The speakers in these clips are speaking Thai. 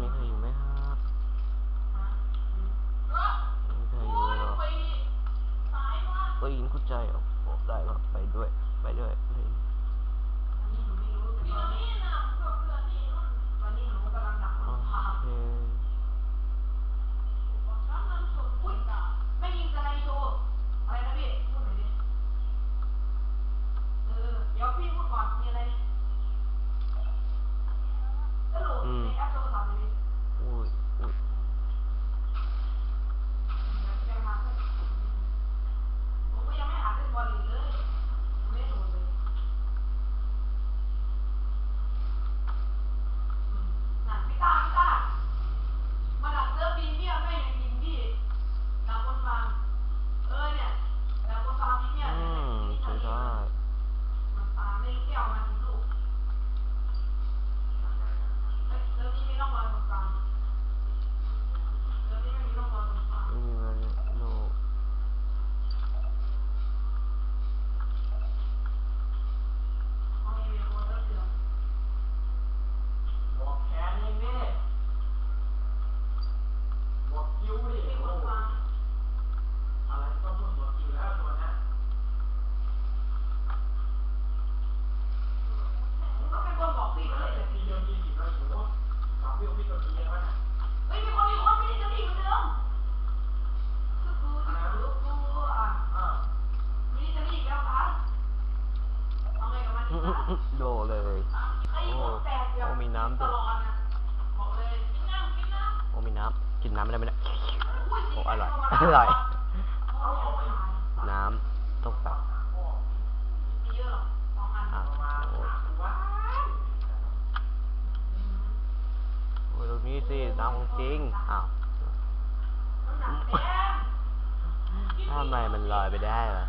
มีใครอยู่ไหมครับมีใครอยู่ไหมครับไปยินกุญแจออกได้ครับไปด้วย ไปด้วย น้ำไม่ได้ไม่ได้โอ้อร่อย อร่อย น้ำต้มตับโอ้ยตรงนี้สิน้ำของจริง อ้าวทำไมมันลอยไปได้ล่ะ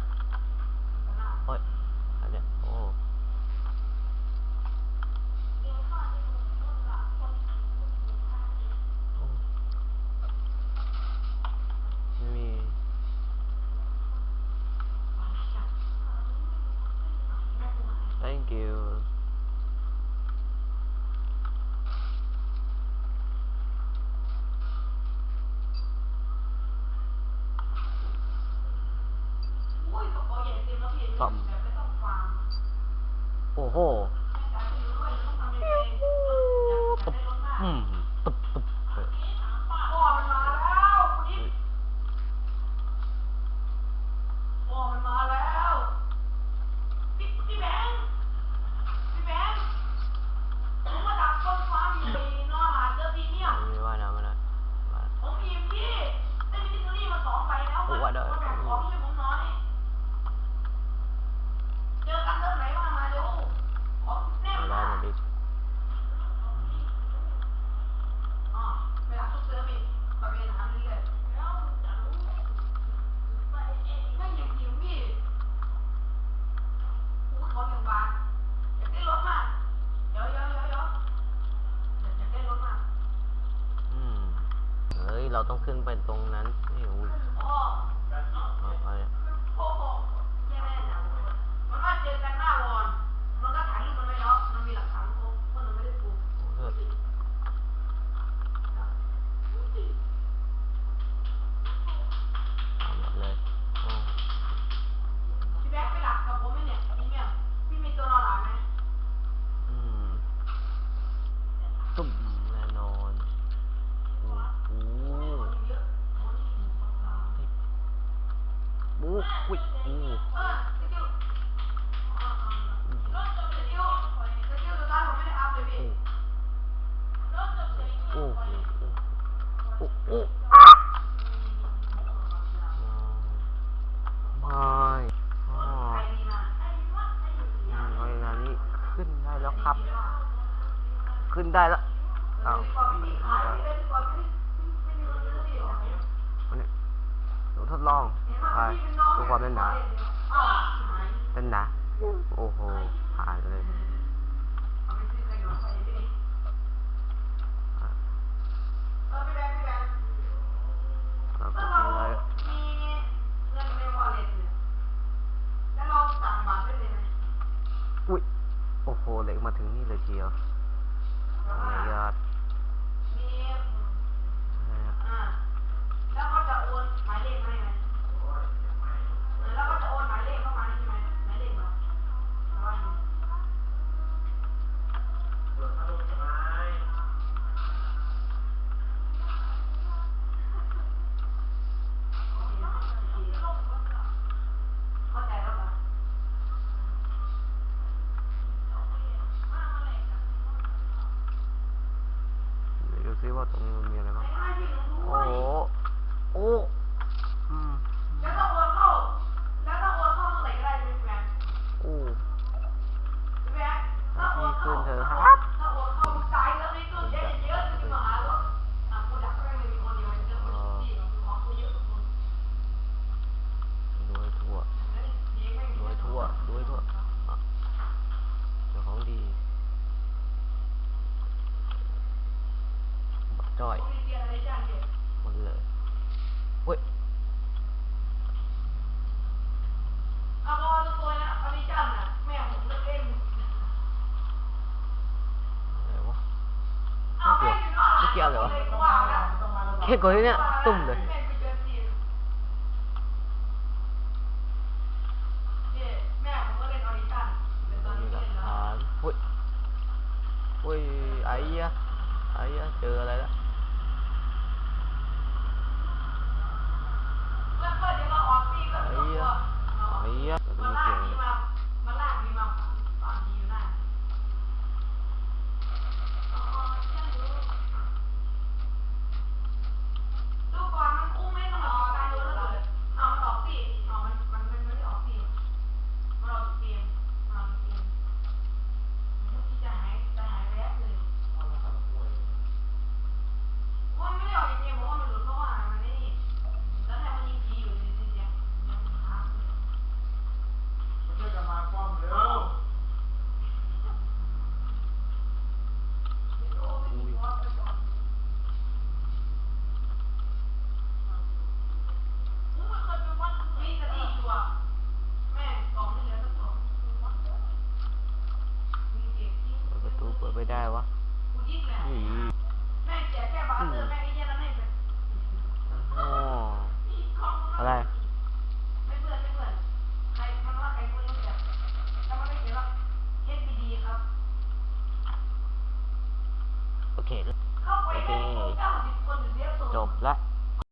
เราต้องขึ้นไปตรงนั้นนี่โอ้ อุ้ยอืมโอ้โหโอ้โหไม่อ๋อเวลานี้ขึ้นได้แล้วครับ ขึ้นได้แล้วอ้าวอันนี้ทดลองไป ดูความแน่นหนาเน่นหนาโอ้โหผ่านเลย เว้ยเอารอตัวอันนะแม่ผมเลิกเล่นอะไรวะไม่เกี่ยวไม่เกี่ยวเลยวะแค่กดเนี่ยตุ่มเลย 好嘞。